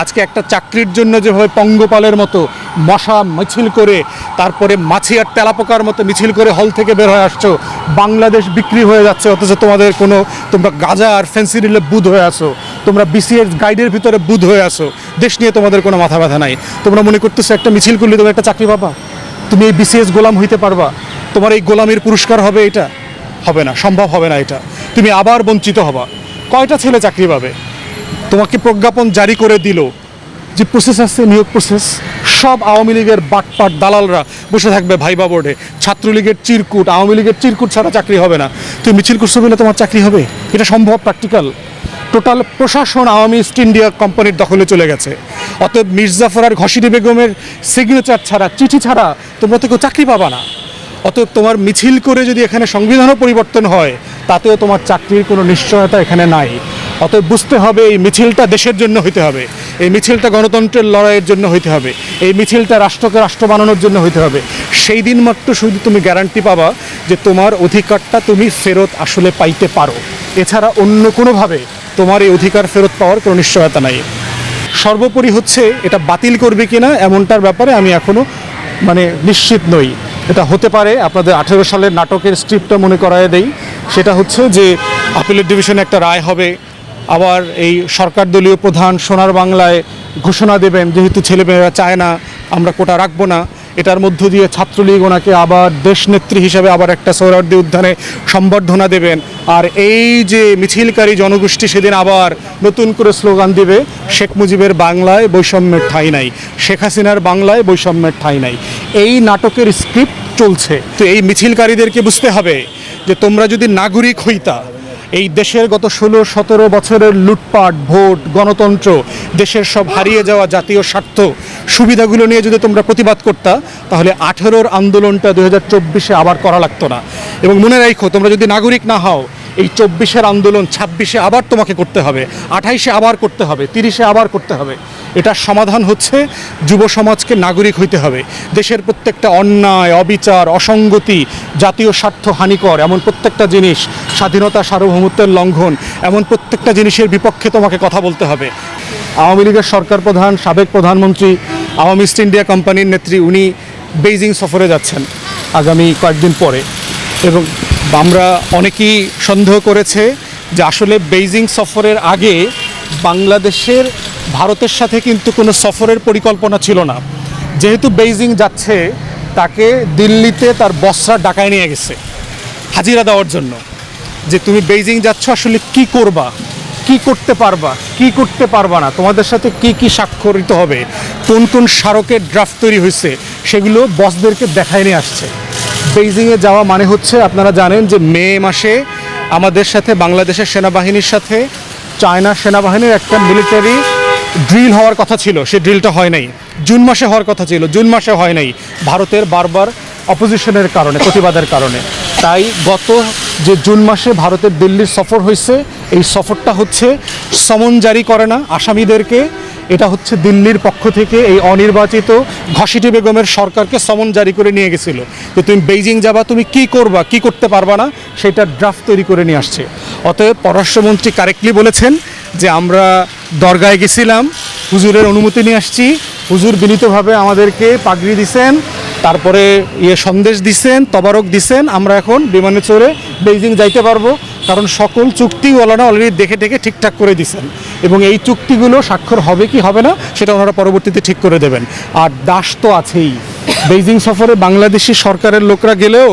আজকে একটা চাকরির জন্য যেভাবে পঙ্গপালের মতো মশা মিছিল করে, তারপরে মাছি আর তেলাপোকার মতো মিছিল করে হল থেকে বের হয়ে আসছো, বাংলাদেশ বিক্রি হয়ে যাচ্ছে, অথচ তোমাদের কোনো, তোমরা গাজা আর ফেন্সিডিলে বুধ হয়ে আসো, তোমরা বিসিএস গাইডের ভিতরে বুধ হয়ে আসো, দেশ নিয়ে তোমাদের কোনো মাথা ব্যথা নাই। তোমরা মনে করতেছো একটা মিছিল করলে তুমি একটা চাকরি পাবা? তুমি এই বিসিএস গোলাম হইতে পারবা? তোমার এই গোলামের পুরস্কার হবে এটা? হবে না, সম্ভব হবে না এটা। তুমি আবার বঞ্চিত হবা। কয়টা ছেলে চাকরি পাবে? তোমাকে প্রজ্ঞাপন জারি করে দিল যে প্রসেস আছে, নিয়োগ প্রসেস সব আওয়ামী লীগের বাটপাট দালালরা বসে থাকবে ভাইবা বোর্ডে ছাত্রলীগের চিরকুট, আওয়ামী লীগের চিরকুট ছাড়া চাকরি হবে না। তুমি মিছিল করছ বলে তোমার চাকরি হবে? এটা সম্ভব প্র্যাকটিক্যাল টোটাল প্রশাসন আওয়ামী ইস্ট ইন্ডিয়া কোম্পানির দখলে চলে গেছে। অতএব মির্জাফর আর ঘসিরি বেগমের সিগনেচার ছাড়া, চিঠি ছাড়া তোমরা তো কেউ চাকরি পাবা না। অতএব তোমার মিছিল করে যদি এখানে সংবিধানও পরিবর্তন হয়, তাতেও তোমার চাকরির কোনো নিশ্চয়তা এখানে নাই। অতএব বুঝতে হবে এই মিছিলটা দেশের জন্য হইতে হবে। এই মিছিলটা গণতন্ত্রের লড়াইয়ের জন্য হইতে হবে। এই মিছিলটা রাষ্ট্রকে রাষ্ট্র বানানোর জন্য হইতে হবে। সেই দিন মাত্র শুধু তুমি গ্যারান্টি পাবা যে তোমার অধিকারটা তুমি ফেরত আসলে পাইতে পারো। এছাড়া অন্য কোনোভাবে তোমার এই অধিকার ফেরত পাওয়ার কোনো নিশ্চয়তা নাই। সর্বোপরি হচ্ছে এটা বাতিল করবে কিনা এমনটার ব্যাপারে আমি এখনও মানে নিশ্চিত নই। এটা হতে পারে, আপনাদের আঠেরো সালের নাটকের স্ক্রিপ্টটা মনে করায় দেই। সেটা হচ্ছে যে আপিলের ডিভিশনে একটা রায় হবে। আবার এই সরকার দলীয় প্রধান সোনার বাংলায় ঘোষণা দেবেন, যেহেতু ছেলেমেয়েরা চায় না, আমরা কোটা রাখব না। এটার মধ্য দিয়ে ছাত্রলীগ ওনাকে আবার দেশনেত্রী হিসেবে আবার একটা সৌরার্দি উদ্যানে সম্বর্ধনা দেবেন। আর এই যে মিছিলকারী জনগোষ্ঠী সেদিন আবার নতুন করে স্লোগান দিবে, শেখ মুজিবের বাংলায় বৈষম্যের ঠাঁই নাই, শেখ হাসিনার বাংলায় বৈষম্যের ঠাঁই নাই। এই নাটকের স্ক্রিপ্ট চলছে। তো এই মিছিলকারীদেরকে বুঝতে হবে যে তোমরা যদি নাগরিক হইতা এই দেশের গত ষোলো, সতেরো বছরের লুটপাট, ভোট, গণতন্ত্র, দেশের সব হারিয়ে যাওয়া জাতীয় স্বার্থ সুবিধাগুলো নিয়ে যদি তোমরা প্রতিবাদ করতা, তাহলে আঠেরোর আন্দোলনটা দু হাজার চব্বিশে আবার করা লাগতো না। এবং মনে রাখো তোমরা যদি নাগরিক না হও এই চব্বিশের আন্দোলন, ছাব্বিশে আবার তোমাকে করতে হবে, আঠাইশে আবার করতে হবে, তিরিশে আবার করতে হবে। এটার সমাধান হচ্ছে যুব সমাজকে নাগরিক হইতে হবে। দেশের প্রত্যেকটা অন্যায়, অবিচার, অসঙ্গতি, জাতীয় স্বার্থ হানিকর, এমন প্রত্যেকটা জিনিস স্বাধীনতা সার্বভৌমত্বের লঙ্ঘন, এমন প্রত্যেকটা জিনিসের বিপক্ষে তোমাকে কথা বলতে হবে। আওয়ামী লীগের সরকার প্রধান, সাবেক প্রধানমন্ত্রী, আওয়ামী ইস্ট ইন্ডিয়া কোম্পানির নেত্রী, উনি বেইজিং সফরে যাচ্ছেন আগামী কয়েকদিন পরে। এবং আমরা অনেকেই সন্দেহ করেছে যে আসলে বেইজিং সফরের আগে বাংলাদেশের, ভারতের সাথে কিন্তু কোনো সফরের পরিকল্পনা ছিল না। যেহেতু বেইজিং যাচ্ছে, তাকে দিল্লিতে তার বসরা ডাকায় নিয়ে গেছে, হাজিরা দেওয়ার জন্য। যে তুমি বেইজিং যাচ্ছ, আসলে কি করবা? কি করতে পারবা? কি করতে পারবা না? তোমাদের সাথে কি কি স্বাক্ষরিত হবে? কোন কোন স্মারকের ড্রাফট তৈরি হয়েছে, সেগুলো বসদেরকে দেখায় নিয়ে আসছে। বেইজিংয়ে যাওয়া মানে হচ্ছে, আপনারা জানেন যে মে মাসে আমাদের সাথে বাংলাদেশের সেনাবাহিনীর সাথে চায়না সেনাবাহিনীর একটা মিলিটারি ড্রিল হওয়ার কথা ছিল। সে ড্রিলটা হয় নাই। জুন মাসে হওয়ার কথা ছিল। জুন মাসে হয় নাই। ভারতের বারবার অপোজিশনের কারণে, প্রতিবাদের কারণে। তাই গত যে জুন মাসে ভারতের দিল্লির সফর হয়েছে, এই সফরটা হচ্ছে সমন জারি করে না। আসামিদেরকে এটা হচ্ছে দিল্লির পক্ষ থেকে এই অনির্বাচিত ঘসিটি বেগমের সরকারকে সমন জারি করে নিয়ে গেছিল। যে তুমি বেইজিং যাবা, তুমি কি করবা, কি করতে পারবা না সেটা ড্রাফট তৈরি করে নিয়ে আসছে। অতএব পররাষ্ট্রমন্ত্রী কারেক্টলি বলেছেন যে আমরা দরগায় গেছিলাম, হুজুরের অনুমতি নিয়ে আসছি, হুজুর বিনীতভাবে আমাদেরকে পাগড়ি দিছেন, তারপরে ইয়ে সন্দেশ দিছেন, তবারক দিছেন, আমরা এখন বিমানে চড়ে বেইজিং যাইতে পারব। কারণ সকল চুক্তিওয়ালারা অলরেডি দেখে দেখে ঠিকঠাক করে দিছেন। এবং এই চুক্তিগুলো স্বাক্ষর হবে কি হবে না, সেটা ওনারা পরবর্তীতে ঠিক করে দেবেন। আর দাস তো আছেই। বেইজিং সফরে বাংলাদেশি সরকারের লোকরা গেলেও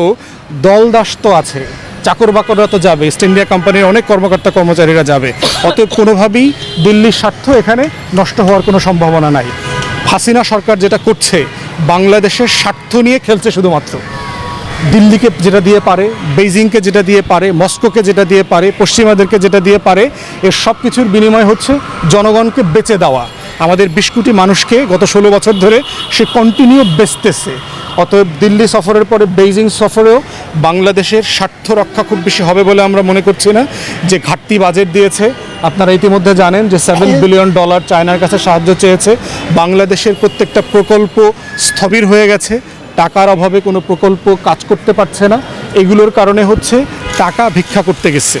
দল দাস তো আছে। চাকর বাকররা তো যাবে ইস্ট ইন্ডিয়া কোম্পানির অনেক কর্মকর্তা কর্মচারীরা যাবে। অতএব কোনোভাবেই দিল্লির স্বার্থ এখানে নষ্ট হওয়ার কোনো সম্ভাবনা নাই। হাসিনা সরকার যেটা করছে, বাংলাদেশের স্বার্থ নিয়ে খেলছে শুধুমাত্র। দিল্লিকে যেটা দিয়ে পারে, বেইজিংকে যেটা দিয়ে পারে, মস্কোকে যেটা দিয়ে পারে, পশ্চিমাদেরকে যেটা দিয়ে পারে এর সব কিছুর বিনিময় হচ্ছে জনগণকে বেচে দেওয়া। আমাদের বিশ কোটি মানুষকে গত ষোলো বছর ধরে সে কন্টিনিউ বেচতেছে। অতএব দিল্লি সফরের পরে বেইজিং সফরেও বাংলাদেশের স্বার্থ রক্ষা খুব বেশি হবে বলে আমরা মনে করছি না। যে ঘাটতি বাজেট দিয়েছে, আপনারা ইতিমধ্যে জানেন যে সেভেন বিলিয়ন ডলার চায়নার কাছে সাহায্য চেয়েছে। বাংলাদেশের প্রত্যেকটা প্রকল্প স্থবির হয়ে গেছে। টাকার অভাবে কোনো প্রকল্প কাজ করতে পারছে না। এগুলোর কারণে হচ্ছে টাকা ভিক্ষা করতে গেছে।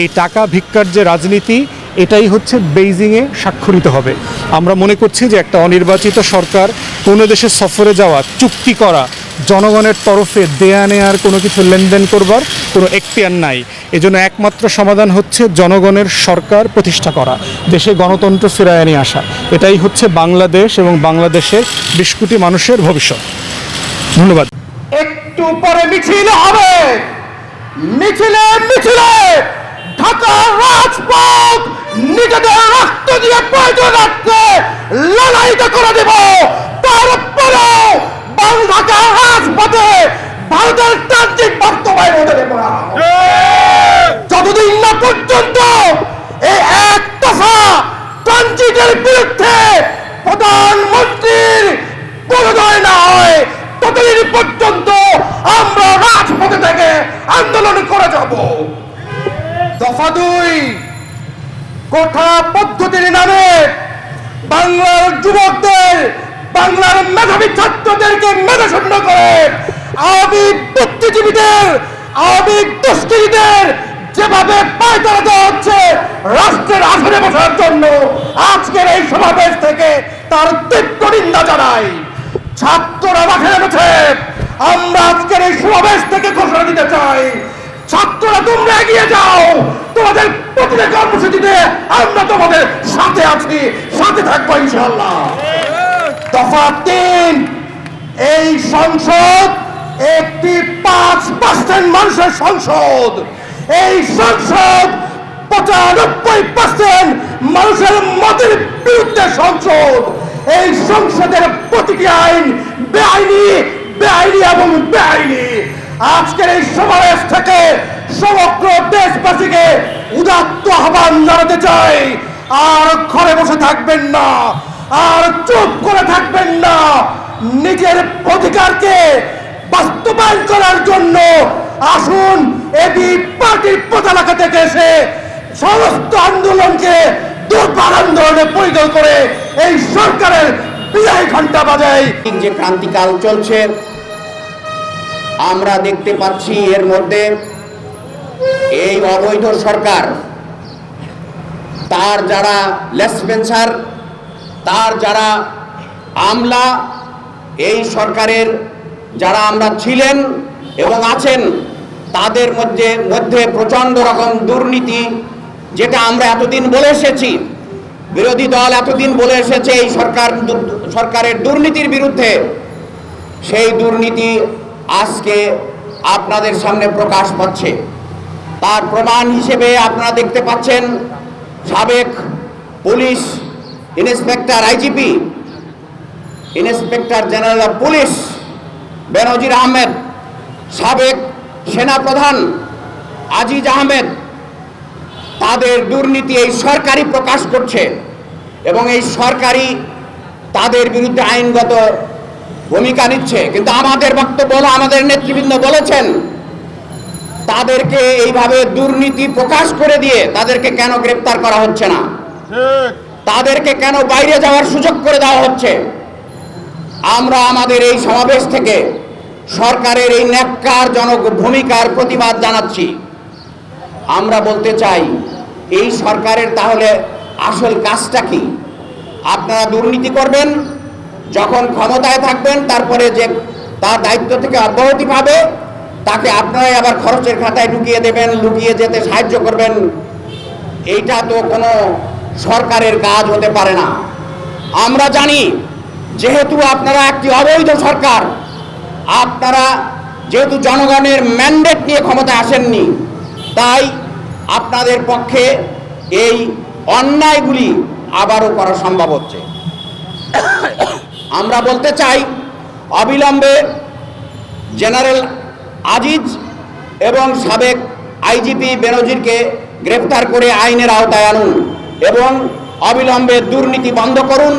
এই টাকা ভিক্ষার যে রাজনীতি, এটাই হচ্ছে বেইজিংয়ে স্বাক্ষরিত হবে। আমরা মনে করছি যে একটা অনির্বাচিত সরকার কোনো দেশে সফরে যাওয়া, চুক্তি করা, জনগণের তরফে দেয়া নেয়ার কোনো কিছু লেনদেন করবার কোনো এখতিয়ার নাই। এজন্য একমাত্র সমাধান হচ্ছে জনগণের সরকার প্রতিষ্ঠা করা, দেশে গণতন্ত্র ফিরায় নিয়ে আসা। এটাই হচ্ছে বাংলাদেশ এবং বাংলাদেশের বিশ কোটি মানুষের ভবিষ্যৎ। ধন্যবাদ। একটু পরে মিছিল হবে। মিছিলে মিছিলে ঢাকার রাজপথ নিজেদের রক্ত দিয়ে প্রয়োজন রাখতে লড়াইটা করে দেব। তারপরেও বাং ঢাকার রাজপথে ভারতের ট্রানজিট বাস্তবায়ন হতে দেব যতদিন না পর্যন্ত এই এক দফা ট্রানজিটের বিরুদ্ধে প্রধানমন্ত্রীর পদদয় না হয় ততদিন পর্যন্ত আমরা রাজপথে থেকে আন্দোলন করে যাব। দফা দুই, কোঠা পদ্ধতির নামে বাংলার যুবকদের, বাংলার মেধাবী ছাত্রদেরকে মেধাশূন্য করে আওয়ামী বুদ্ধিজীবীদের দুষ্কৃতীদের যেভাবে পায়তারা দেওয়া হচ্ছে রাষ্ট্রের আসনে বসার জন্য আজকের এই সমাবেশ থেকে তার তীব্র নিন্দা জানাই। ছাত্ররা মাঠে নেমেছে। আমরা আজকের এই সমাবেশ থেকে ঘোষণা দিতে চাই। ছাত্ররা, তোমরা এগিয়ে যাও। তোমাদের প্রতিটা কর্মসূচিতে আমরা তোমাদের সাথে আছি, সাথে থাকব ইনশাল্লাহ দফা তিন, এই সংসদ একটি পাঁচ পার্সেন্ট মানুষের সংসদ। এই সংসদ পঁচানব্বই পার্সেন্ট মানুষের মতের বিরুদ্ধে সংসদ। এই সংসদের প্রতিটি আইন বেআইনি বেআইনি এবং বেআইনি। আজকের এই সমাবেশ থেকে সমগ্র দেশবাসীকে উদাত্ত আহ্বান জানাতে চাই। আর ঘরে বসে থাকবেন না, আর চুপ করে থাকবেন না। নিজের অধিকারকে বাস্তবায়ন করার জন্য আসুন এবি পার্টির পতাকা থেকে এসে সমস্ত আন্দোলনকে পরিণত করে এই সরকারের বাজায়। যে ক্রান্তিকাল চলছে, আমরা দেখতে পাচ্ছি এর মধ্যে এই অবৈধ সরকার, তার যারা লেসপেন্সার, তার যারা আমলা, এই সরকারের যারা আমরা ছিলেন এবং আছেন, তাদের মধ্যে মধ্যে প্রচণ্ড রকম দুর্নীতি যেটা আমরা এতদিন বলে এসেছি, বিরোধী দল এতদিন বলে এসেছে এই সরকার সরকারের দুর্নীতির বিরুদ্ধে, সেই দুর্নীতি আজকে আপনাদের সামনে প্রকাশ পাচ্ছে। তার প্রমাণ হিসেবে আপনারা দেখতে পাচ্ছেন, সাবেক police inspector IGP, inspector general of police Benazir Ahmed, সাবেক সেনাপ্রধান আজিজ আহমেদ তাদের দুর্নীতি এই সরকারই প্রকাশ করছে এবং এই সরকারই তাদের বিরুদ্ধে আইনগত ভূমিকা নিচ্ছে। কিন্তু আমাদের বক্তব্য হলো আমাদের নেতৃবৃন্দ বলেছেন তাদেরকে এইভাবে দুর্নীতি প্রকাশ করে দিয়ে তাদেরকে কেন গ্রেপ্তার করা হচ্ছে না? তাদেরকে কেন বাইরে যাওয়ার সুযোগ করে দেওয়া হচ্ছে? আমরা আমাদের এই সমাবেশ থেকে সরকারের এই ন্যাক্কারজনক ভূমিকার প্রতিবাদ জানাচ্ছি। আমরা বলতে চাই এই সরকারের তাহলে আসল কাজটা কি? আপনারা দুর্নীতি করবেন, যখন ক্ষমতায় থাকবেন, তারপরে যে তার দায়িত্ব থেকে অব্যাহতি পাবে, তাকে আপনারাই আবার খরচের খাতায় ঢুকিয়ে দেবেন, লুকিয়ে যেতে সাহায্য করবেন। এইটা তো কোনো সরকারের কাজ হতে পারে না। আমরা জানি, যেহেতু আপনারা একটি অবৈধ সরকার, আপনারা যেহেতু জনগণের ম্যান্ডেট নিয়ে ক্ষমতায় আসেননি, তাই আপনাদের পক্ষে এই অন্যায়গুলি আবারও করা সম্ভব হচ্ছে। আমরা বলতে চাই, অবিলম্বে জেনারেল আজিজ এবং সাবেক আইজিপি বেনজিরকে গ্রেফতার করে আইনের আওতায় আনুন এবং অবিলম্বে দুর্নীতি বন্ধ করুন।